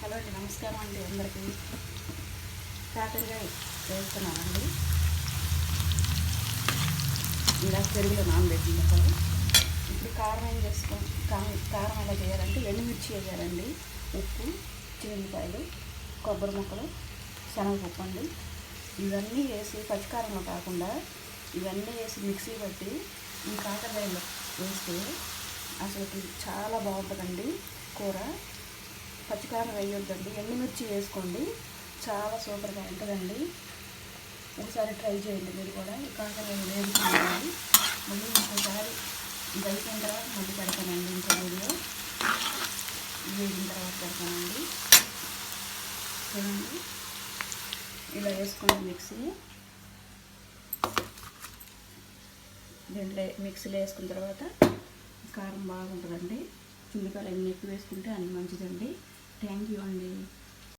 Hello అండి నమస్కారం అండి అందరికీ. కాకరకాయ వేస్తున్నానండి ఇలా పెరుగులో నానబెట్టిన ముక్కలు. ఇప్పుడు కారం ఏం చేసుకో కారం కారం ఎలా చేయాలంటే ఎండుమిర్చి వేయాలండి. ఉప్పు చిల్లిపాయలు కొబ్బరి ముక్కలు శనగపప్పు అండి. ఇవన్నీ వేసి పచ్చికారంలో కాకుండా ఇవన్నీ వేసి మిక్సీ పట్టి ఈ కాకరకాయలు వేస్తే అసలు చాలా బాగుంటుందండి కూర. పచ్చికారం వేయొద్దండి. ఎండుమిర్చి వేసుకోండి. చాలా సూపర్గా ఉంటుందండి. ఒకసారి ట్రై చేయండి మీరు కూడా. ఈ నేను వేడుకున్నాను మళ్ళీ ఇంకోసారి ఇది అయిపోయిన తర్వాత మళ్ళీ పెడతానండి ఇంకో వీడియో. వేగిన తర్వాత పెడతానండి. చూడండి. ఇలా వేసుకోండి మిక్సీ. దీంట్లో మిక్సీలో వేసుకున్న తర్వాత కారం బాగుంటుందండి. చుండికాయలు ఎన్ని ఎక్కువ వేసుకుంటే అన్ని మంచిదండి. థ్యాంక్ యూ అండి